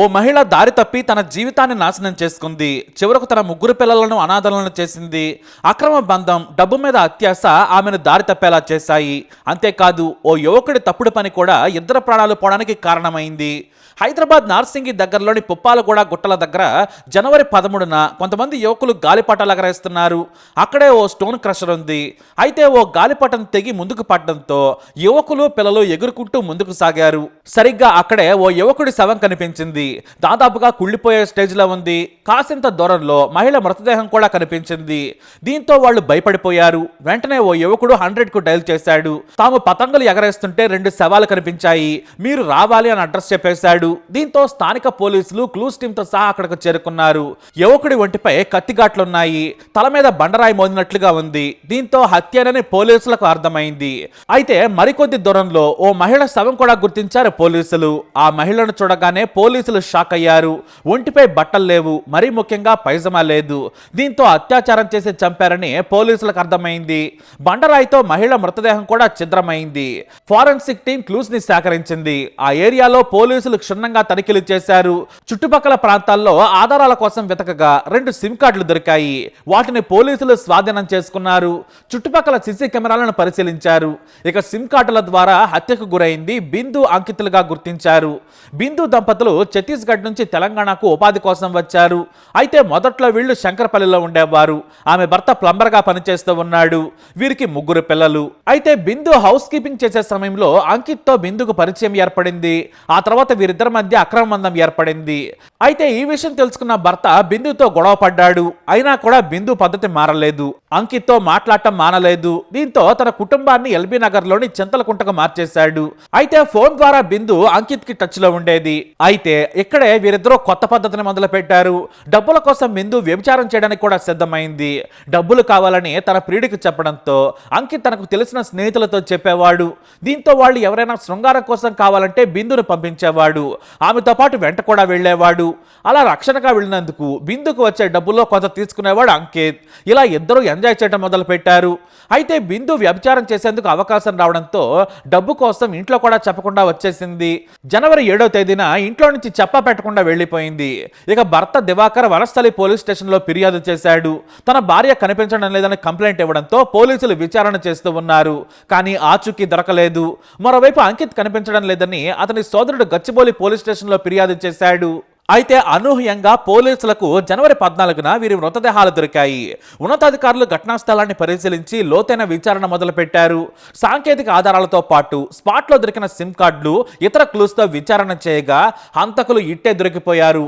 ఓ మహిళ దారి తప్పి తన జీవితాన్ని నాశనం చేసుకుంది. చివరకు తన ముగ్గురు పిల్లలను అనాథలను చేసింది. అక్రమ బంధం డబ్బు మీద అత్యాశ ఆమెను దారి తప్పేలా చేశాయి. అంతేకాదు ఓ యువకుడి తప్పుడు పని కూడా ఇద్దరు ప్రాణాలు పోవడానికి కారణమైంది. హైదరాబాద్ నార్సింగి దగ్గరలోని పుప్పాలగూడ గుట్టల దగ్గర జనవరి పదమూడున కొంతమంది యువకులు గాలిపటాలు ఎగరేస్తున్నారు అక్కడే ఓ స్టోన్ క్రషర్ ఉంది. అయితే ఓ గాలిపటం తెగి ముందుకు పడడంతో యువకులు పిల్లలు ఎగురుకుంటూ ముందుకు సాగారు. సరిగ్గా అక్కడే ఓ యువకుడి శవం కనిపించింది. దాదాపుగా కుళ్ళిపోయే స్టేజ్లో ఉంది. కాసింత దూరంలో మహిళ మృతదేహం కూడా కనిపించింది. దీంతో వాళ్ళు భయపడిపోయారు. వెంటనే ఓ యువకుడు హండ్రెడ్కు డైల్ చేశాడు. తాము పతంగులు ఎగరేస్తుంటే రెండు శవాలు కనిపించాయి. మీరు రావాలి అని అడ్రస్ చెప్పేశాడు. దీంతో స్థానిక పోలీసులు క్లూస్ టీంతో తో సహా అక్కడకు చేరుకున్నారు. యువకుడి ఒంటిపై కత్తిగాట్లున్నాయి తల మీద బండరాయి మోదినట్లుగా ఉంది. దీంతో హత్యనని పోలీసులకు అర్థమైంది. అయితే మరికొద్ది దూరంలో ఓ మహిళ శవం కూడా గుర్తించారు పోలీసులు. ఆ మహిళను చూడగానే పోలీసులు షాక్ అయ్యారు. ఒంటిపై బట్టలు లేవు. మరీ ముఖ్యంగా పైజమా లేదు. దీంతో అత్యాచారం చేసి చంపారని పోలీసులకు అర్థమైంది. బండరాయితో మహిళ మృతదేహం కూడా ఛిద్రమైంది. Forensic team క్లూస్ని సేకరించింది. ఆ ఏరియాలో పోలీసులు క్షుణ్ణంగా తనిఖీలు చేశారు. చుట్టుపక్కల ప్రాంతాల్లో ఆధారాల కోసం వెతకగా రెండు సిమ్ కార్డులు దొరికాయి. వాటిని పోలీసులు స్వాధీనం చేసుకున్నారు. చుట్టుపక్కల సీసీ కెమెరాలను పరిశీలించారు. ఇక సిమ్ కార్డుల ద్వారా హత్యకు గురైంది బిందు అంకితులుగా గుర్తించారు. బిందు దంపతులు ఛత్తీస్గఢ్ నుంచి తెలంగాణకు ఉపాధి కోసం వచ్చారు. అయితే మొదట్లో వీళ్ళు శంకరపల్లిలో ఉండేవారు. ఆమె భర్త ప్లంబర్గా పనిచేస్తూ ఉన్నాడు. వీరికి ముగ్గురు పిల్లలు. అయితే బిందు హౌస్ కీపింగ్ చేసే సమయంలో అంకిత్తో బిందుకు పరిచయం ఏర్పడింది. ఆ తర్వాత వీరిద్దరు మధ్య అక్రమబంధం ఏర్పడింది. అయితే ఈ విషయం తెలుసుకున్న భర్త బిందుతో గొడవ పడ్డాడు. అయినా కూడా బిందు పద్ధతి మారలేదు. అంకిత్తో మాట్లాడటం మానలేదు. దీంతో తన కుటుంబాన్ని ఎల్బీ నగర్లోని చింతలకుంటకు మార్చేశాడు. అయితే ఫోన్ ద్వారా బిందు అంకిత్కి టచ్లో ఉండేది. అయితే ఇక్కడే వీరిద్దరూ కొత్త పద్ధతిని మొదలు పెట్టారు డబ్బుల కోసం బిందు వ్యభిచారం చేయడానికి కూడా సిద్ధమైంది. డబ్బులు కావాలని తన ప్రియుడికి చెప్పడంతో అంకిత్ తనకు తెలిసిన స్నేహితులతో చెప్పేవాడు. దీంతో వాళ్ళు ఎవరైనా శృంగారం కోసం కావాలంటే బిందును పంపించేవాడు. ఆమెతో పాటు వెంట కూడా వెళ్ళేవాడు. అలా రక్షణగా వెళ్ళినందుకు బిందుకు వచ్చే డబ్బుల్లో కొంత తీసుకునేవాడు అంకిత్. ఇలా ఇద్దరు ఎంజాయ్ చేయడం మొదలు పెట్టారు అయితే బిందు వ్యభిచారం చేసేందుకు అవకాశం రావడంతో డబ్బు కోసం ఇంట్లో కూడా చెప్పకుండా వచ్చేసింది. జనవరి ఏడవ తేదీన ఇంట్లో నుంచి చెప్ప పెట్టకుండా వెళ్ళిపోయింది. ఇక భర్త దివాకర్ వనస్థలి పోలీస్ స్టేషన్లో ఫిర్యాదు చేశాడు. తన భార్య కనిపించడం లేదని కంప్లైంట్ ఇవ్వడంతో పోలీసులు విచారణ చేస్తూ ఉన్నారు. కానీ ఆచూకీ దొరకలేదు. మరోవైపు అంకిత్ కనిపించడం లేదని అతని సోదరుడు గచ్చిబోలి పోలీస్ స్టేషన్లో ఫిర్యాదు చేశాడు. అయితే అనూహ్యంగా పోలీసులకు జనవరి పద్నాలుగున వీరి మృతదేహాలు దొరికాయి. ఉన్నతాధికారులు ఘటనా స్థలాన్ని పరిశీలించి లోతైన విచారణ మొదలుపెట్టారు. సాంకేతిక ఆధారాలతో పాటు స్పాట్లో దొరికిన సిమ్ కార్డులు ఇతర క్లూస్తో విచారణ చేయగా హంతకులు ఇట్టే దొరికిపోయారు.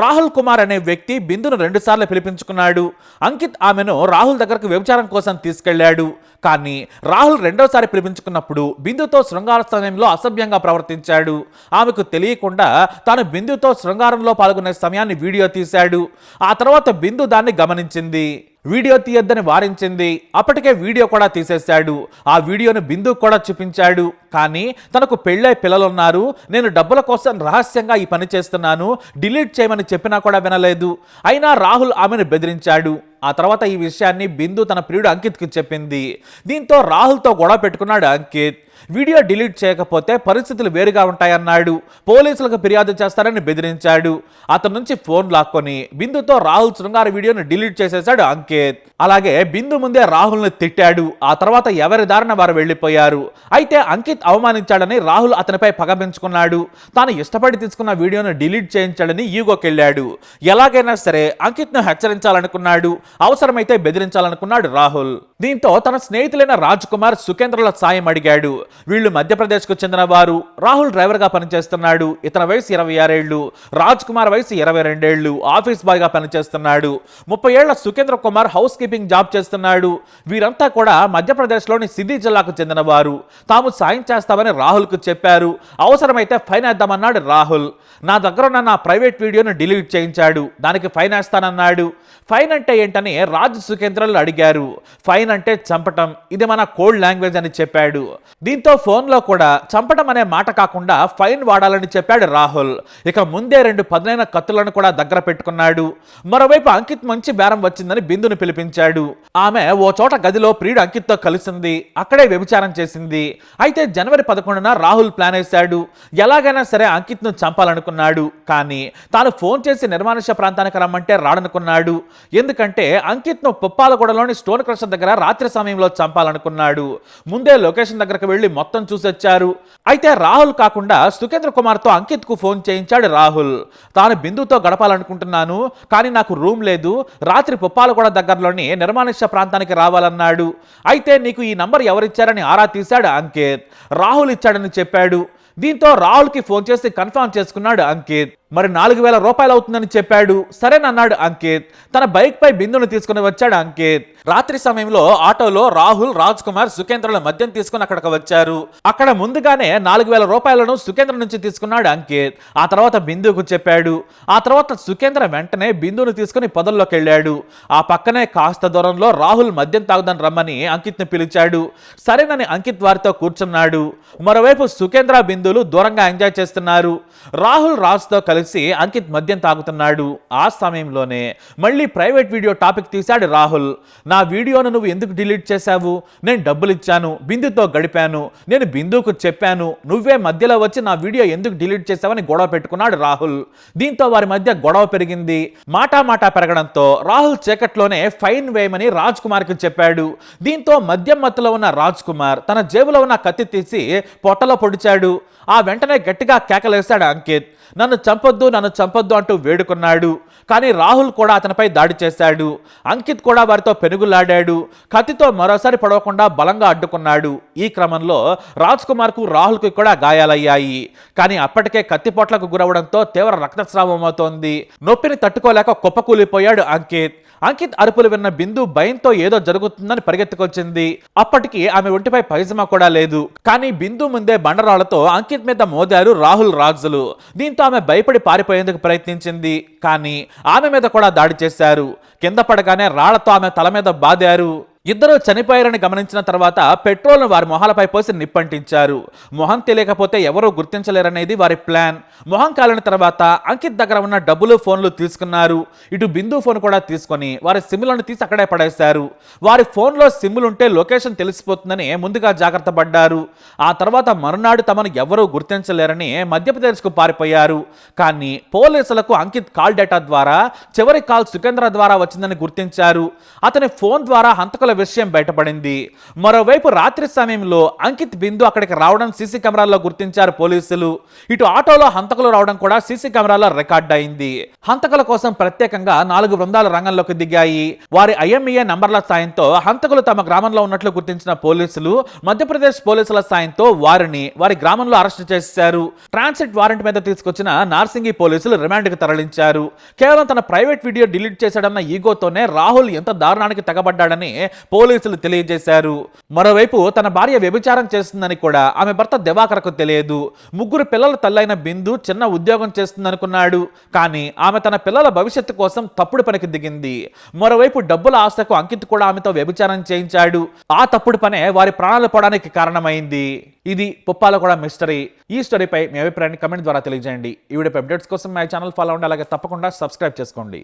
రాహుల్ కుమార్ అనే వ్యక్తి బిందును రెండుసార్లు పిలిపించుకున్నాడు. అంకిత్ ఆమెను రాహుల్ దగ్గరకు వ్యభిచారం కోసం తీసుకెళ్ళాడు. కానీ రాహుల్ రెండోసారి పిలిపించుకున్నప్పుడు బిందుతో శృంగార సమయంలో అసభ్యంగా ప్రవర్తించాడు. ఆమెకు తెలియకుండా తాను బిందుతో శృంగారంలో పాల్గొనే సమయాన్ని వీడియో తీశాడు. ఆ తర్వాత బిందు దాన్ని గమనించింది. వీడియో తీయొద్దని వారించింది. అప్పటికే వీడియో కూడా తీసేశాడు. ఆ వీడియోను బిందు కూడా చూపించాడు. కానీ తనకు పెళ్ళై పిల్లలున్నారు. నేను డబ్బుల కోసం రహస్యంగా ఈ పని చేస్తున్నాను. డిలీట్ చేయమని చెప్పినా కూడా వినలేదు. అయినా రాహుల్ ఆమెను బెదిరించాడు. ఆ తర్వాత ఈ విషయాన్ని బిందు తన ప్రియుడు అంకిత్కి చెప్పింది. దీంతో రాహుల్తో గొడవ పెట్టుకున్నాడు అంకిత్. వీడియో డిలీట్ చేయకపోతే పరిస్థితులు వేరుగా ఉంటాయన్నాడు. పోలీసులకు ఫిర్యాదు చేస్తారని బెదిరించాడు. అతని నుంచి ఫోన్ లాక్కొని బిందుతో రాహుల్ శృంగార వీడియోను డిలీట్ చేసేశాడు అంకిత్. అలాగే బిందు ముందే రాహుల్ని తిట్టాడు. ఆ తర్వాత ఎవరి దారిన వారు వెళ్ళిపోయారు. అయితే అంకిత్ అవమానించాడని రాహుల్ అతనిపై పగ పెంచుకున్నాడు. తాను ఇష్టపడి తీసుకున్న వీడియోను డిలీట్ చేయించాడని ఈగోకెళ్ళాడు. ఎలాగైనా సరే అంకిత్ను హెచ్చరించాలనుకున్నాడు. అవసరమైతే బెదిరించాలనుకున్నాడు రాహుల్. దీంతో తన స్నేహితులైన రాజ్ కుమార్ సుఖేంద్రల సాయం అడిగాడు. వీళ్ళు మధ్యప్రదేశ్కు చెందిన వారు. రాహుల్ డ్రైవర్గా పనిచేస్తున్నాడు. ఇతని వయసు ఇరవై ఆరేళ్ళు రాజ్ కుమార్ వయసు ఇరవై రెండేళ్ళు ఆఫీస్ బాయ్గా పనిచేస్తున్నాడు. ముప్పై ఏళ్ళ Sukhendra Kumar housekeeping job చేస్తున్నాడు. వీరంతా కూడా మధ్యప్రదేశ్లోని సిద్ధి జిల్లాకు చెందినవారు తాము సాయం చేస్తామని రాహుల్కు చెప్పారు. అవసరమైతే ఫైన్ వేద్దామన్నాడు రాహుల్. నా దగ్గర ఉన్న నా ప్రైవేట్ వీడియోను డిలీట్ చేయించాడు. దానికి ఫైన్ వేస్తానన్నాడు. ఫైన్ అంటే ఏంటని రాజ్ సుఖేంద్రలు అడిగారు. ఫైన్ అంటే చంపటం. ఇది మన కోల్డ్ లాంగ్వేజ్ అని చెప్పాడు. దీంతో ఫోన్లో కూడా చంపటం అనే మాట కాకుండా ఫైన్ వాడాలని చెప్పాడు రాహుల్. ఇక ముందే రెండు పదునైన కత్తులను కూడా దగ్గర పెట్టుకున్నాడు. మరోవైపు అంకిత్ మంచి బేరం వచ్చిందని బిందును పిలిపించాడు. ఆమె ఓ చోట గదిలో ప్రియుడు అంకిత్తో కలిసింది. అక్కడే వ్యభిచారం చేసింది. అయితే జనవరి పదకొండున రాహుల్ ప్లాన్ వేశాడు. ఎలాగైనా సరే అంకిత్ను చంపాలనుకున్నాడు. కానీ తాను ఫోన్ చేసి నిర్మానుష్య ప్రాంతానికి రమ్మంటే రాడనుకున్నాడు. ఎందుకంటే అంకిత్ను పుప్పాలగూడలోని స్టోన్ క్రషర్ దగ్గర రాత్రి సమయంలో చంపాలనుకున్నాడు. ముందే లొకేషన్ దగ్గరకు వెళ్ళి మొత్తం చూసొచ్చారు. అయితే రాహుల్ కాకుండా సుఖేంద్ర కుమార్తో అంకిత్కు ఫోన్ చేయించాడు రాహుల్. తాను బిందుతో గడపాలనుకుంటున్నాను కానీ నాకు రూమ్ లేదు. రాత్రి పుప్పాలగూడ దగ్గరలోని నిర్మానుష్య ప్రాంతానికి రావాలన్నాడు. అయితే నీకు ఈ నంబర్ ఎవరిచ్చారని ఆరా తీశాడు అంకిత్. రాహుల్ ఇచ్చాడని చెప్పాడు. దీంతో రాహుల్కి ఫోన్ చేసి కన్ఫర్మ్ చేసుకున్నాడు అంకిత్. మరి నాలుగు వేల రూపాయలు అవుతుందని చెప్పాడు. సరేనన్నాడు అంకిత్. తన బైక్ పై బిందును తీసుకుని వచ్చాడు అంకిత్. రాత్రి సమయంలో ఆటోలో రాహుల్ రాజ్ కుమార్ సుఖేంద్రుల మద్యం తీసుకుని అక్కడికి వచ్చారు. అక్కడ ముందుగానే నాలుగు వేల రూపాయలను సుఖేంద్ర నుంచి తీసుకున్నాడు అంకిత్. ఆ తర్వాత బిందుకు చెప్పాడు. ఆ తర్వాత సుఖేంద్ర వెంటనే బిందును తీసుకుని పొదల్లోకి వెళ్ళాడు. ఆ పక్కనే కాస్త దూరంలో రాహుల్ మద్యం తాగుదని రమ్మని అంకిత్ని పిలిచాడు. సరేనని అంకిత్ వారితో కూర్చున్నాడు. మరోవైపు సుఖేంద్ర బిందులు దూరంగా ఎంజాయ్ చేస్తున్నారు. రాహుల్ రాజ్తో కలిసి అంకిత్ మద్యం తాగుతున్నాడు. ఆ సమయంలోనే మళ్ళీ ప్రైవేట్ వీడియో టాపిక్ తీశాడు రాహుల్. నా వీడియోను నువ్వు ఎందుకు డిలీట్ చేశావు? నేను డబ్బులు ఇచ్చాను బిందుతో గడిపాను నేను బిందుకు చెప్పాను నువ్వే మధ్యలో వచ్చి నా వీడియో ఎందుకు డిలీట్ చేశావని గొడవ పెట్టుకున్నాడు రాహుల్. దీంతో వారి మధ్య గొడవ పెరిగింది. మాటా మాటా పెరగడంతో రాహుల్ చీకట్లోనే ఫైన్ వేయమని రాజ్ కుమార్కి చెప్పాడు. దీంతో మద్యం మత్తులో ఉన్న రాజ్ కుమార్ తన జేబులో ఉన్న కత్తి తీసి పొట్టలో పొడిచాడు. ఆ వెంటనే గట్టిగా కేకలేశాడు అంకిత్. నన్ను చంపొద్దు నన్ను చంపొద్దు అంటూ వేడుకున్నాడు. కానీ రాహుల్ కూడా అతనిపై దాడి చేశాడు. అంకిత్ కూడా వారితో పెనుగులాడాడు. కత్తితో మరోసారి పడవకుండా బలంగా అడ్డుకున్నాడు. ఈ క్రమంలో రాజ్ కుమార్కు రాహుల్కి కూడా గాయాలయ్యాయి. కానీ అప్పటికే కత్తిపోట్లకు గురవడంతో తీవ్ర రక్తస్రావం అవుతోంది. నొప్పిని తట్టుకోలేక కుప్పకూలిపోయాడు అంకిత్. అంకిత్ అరుపులు విన్న బిందు భయంతో ఏదో జరుగుతుందని పరిగెత్తుకొచ్చింది. అప్పటికి ఆమె ఒంటిపై పైజమా కూడా లేదు. కానీ బిందు ముందే బండరాళ్ళతో అంకిత్ మీద మోదారు రాహుల్ రాజులు. దీంతో ఆమె భయపడి పారిపోయేందుకు ప్రయత్నించింది. కానీ ఆమె మీద కూడా దాడి చేశారు. కింద పడగానే రాళ్ళతో ఆమె తల మీద బాదారు. ఇద్దరు చనిపోయారని గమనించిన తర్వాత పెట్రోల్ను వారి మొహాలపై పోసి నిప్పంటించారు. మొహం తెలియకపోతే ఎవరూ గుర్తించలేరనేది వారి ప్లాన్. మొహం కాలిన తర్వాత అంకిత్ దగ్గర ఉన్న డబ్బులు ఫోన్లు తీసుకున్నారు. ఇటు బిందు ఫోన్ కూడా తీసుకొని వారి సిమ్లను తీసి అక్కడే పడేశారు. వారి ఫోన్లో సిమ్లుంటే లొకేషన్ తెలిసిపోతుందని ముందుగా జాగ్రత్త పడ్డారు. ఆ తర్వాత మరునాడు తమను ఎవరూ గుర్తించలేరని మధ్యప్రదేశ్కు పారిపోయారు. కానీ పోలీసులకు అంకిత్ కాల్ డేటా ద్వారా చివరి కాల్ సుఖేంద్ర ద్వారా వచ్చిందని గుర్తించారు. అతని ఫోన్ ద్వారా హంతకుల విషయం బయటపడింది. మరోవైపు రాత్రి సమయంలో అంకిత్ బిందు అక్కడికి రావడం సీసీ కెమెరాల్లో గుర్తించారు పోలీసులు. ఇటు ఆటోలో హంతకులు రావడం కూడా సీసీ కెమెరాలో రికార్డ్ అయింది. హంతకుల కోసం ప్రత్యేకంగా నాలుగు బృందాలు రంగంలోకి దిగాయి. వారి ఐఎంఈఏ నంబర్ల సాయంతో హంతకులు తమ గ్రామంలో ఉన్నట్లు గుర్తించిన పోలీసులు మధ్యప్రదేశ్ పోలీసుల సాయంతో వారిని వారి గ్రామంలో అరెస్ట్ చేశారు. ట్రాన్సిట్ వారెంట్ మీద తీసుకొచ్చిన నార్సింగి పోలీసులు రిమాండ్కి తరలించారు. కేవలం తన ప్రైవేట్ వీడియో డిలీట్ చేశాడన్న ఈగోతోనే రాహుల్ ఎంత దారుణానికి తెగబడ్డాడని పోలీసులు తెలియజేశారు. మరోవైపు తన భార్య వ్యభిచారం చేస్తుందని కూడా ఆమె భర్త దివాకర్కు తెలియదు. ముగ్గురు పిల్లల తల్లైన బిందు చిన్న ఉద్యోగం చేస్తుందనుకున్నాడు. కానీ ఆమె తన పిల్లల భవిష్యత్తు కోసం తప్పుడు పనికి దిగింది. మరోవైపు డబ్బుల ఆశకు అంకిత్ కూడా ఆమెతో వ్యభిచారం చేయించాడు. ఆ తప్పుడు పనే వారి ప్రాణాలు పోవడానికి కారణమైంది. ఇది పుప్పాల కూడా మిస్టరీ. ఈ స్టోరీపై మీ అభిప్రాయాన్ని కమెంట్ ద్వారా తెలియజేయండి. ఈ వీడియో అప్డేట్స్ కోసం మా ఛానల్ ఫాలో అవ్వండి. అలాగే తప్పకుండా సబ్స్క్రైబ్ చేసుకోండి.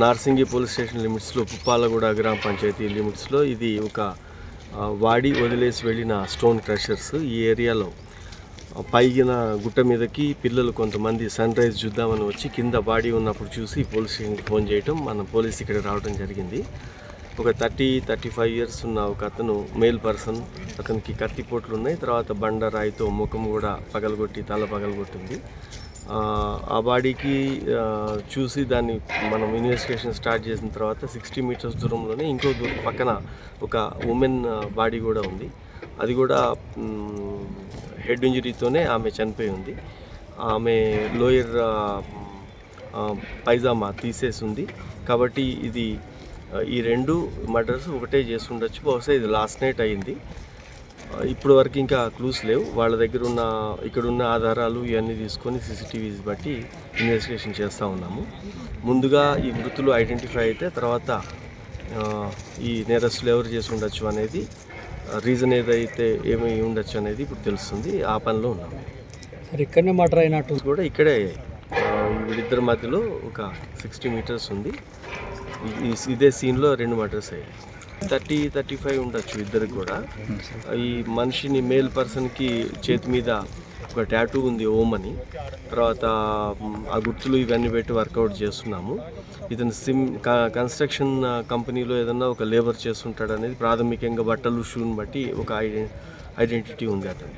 నార్సింగి పోలీస్ స్టేషన్ లిమిట్స్లో పుప్పాలగూడ గ్రామ పంచాయతీ లిమిట్స్లో ఇది ఒక వాడి వదిలేసి వెళ్ళిన స్టోన్ క్రషర్స్ ఈ ఏరియాలో. పైగిన గుట్ట మీదకి పిల్లలు కొంతమంది సన్ రైజ్ చూద్దామని వచ్చి కింద బాడీ ఉన్నప్పుడు చూసి పోలీస్ స్టేషన్కి ఫోన్ చేయటం మన పోలీస్ ఇక్కడ రావడం జరిగింది. ఒక థర్టీ థర్టీ ఫైవ్ ఇయర్స్ ఉన్న ఒక అతను మేల్ పర్సన్ అతనికి కత్తిపోట్లు ఉన్నాయి. తర్వాత బండ రాయితో ముఖం కూడా పగలగొట్టి తల పగలగొట్టింది. ఆ, బాడీకి చూసి దాన్ని మనం ఇన్వెస్టిగేషన్ స్టార్ట్ చేసిన తర్వాత సిక్స్టీ మీటర్స్ దూరంలోనే ఇంకో దూరం పక్కన ఒక ఉమెన్ బాడీ కూడా ఉంది. అది కూడా హెడ్ ఇంజరీతోనే ఆమె చనిపోయి ఉంది. ఆమె లోయర్ పైజామా తీసేసి ఉంది. కాబట్టి ఇది ఈ రెండు మర్డర్స్ ఒకటే చేసి ఉండొచ్చు బహుశా ఇది లాస్ట్ నైట్ అయింది. ఇప్పటి వరకు ఇంకా క్లూస్ లేవు. వాళ్ళ దగ్గర ఉన్న ఇక్కడ ఉన్న ఆధారాలు ఇవన్నీ తీసుకొని సీసీటీవీస్ బట్టి ఇన్వెస్టిగేషన్ చేస్తూ ఉన్నాము. ముందుగా ఈ మృతులు ఐడెంటిఫై అయితే తర్వాత ఈ నేరస్తులు ఎవరు చేసి ఉండొచ్చు అనేది రీజన్ ఏదైతే ఏమి ఉండొచ్చు అనేది ఇప్పుడు తెలుస్తుంది. ఆ పనిలో ఉన్నాము. సార్ ఇక్కడనే మర్డర్ అయినట్టు కూడా ఇక్కడే వీళ్ళిద్దరి మధ్యలో ఒక సిక్స్టీ మీటర్స్ ఉంది. ఇదే సీన్లో రెండు మర్డర్స్ అయ్యాయి. థర్టీ థర్టీ ఫైవ్ ఉండొచ్చు ఇద్దరికి కూడా. ఈ మనిషిని మేల్ పర్సన్కి చేతి మీద ఒక ట్యాటూ ఉంది ఓం అని తర్వాత ఆ గుర్తులు ఇవన్నీ పెట్టి వర్కౌట్ చేస్తున్నాము. ఇతను సిమ్ కన్స్ట్రక్షన్ కంపెనీలో ఏదన్నా ఒక లేబర్ చేస్తుంటాడు అనేది ప్రాథమికంగా బట్టలు షూని బట్టి ఒక ఐడెంటిటీ ఉంది అతను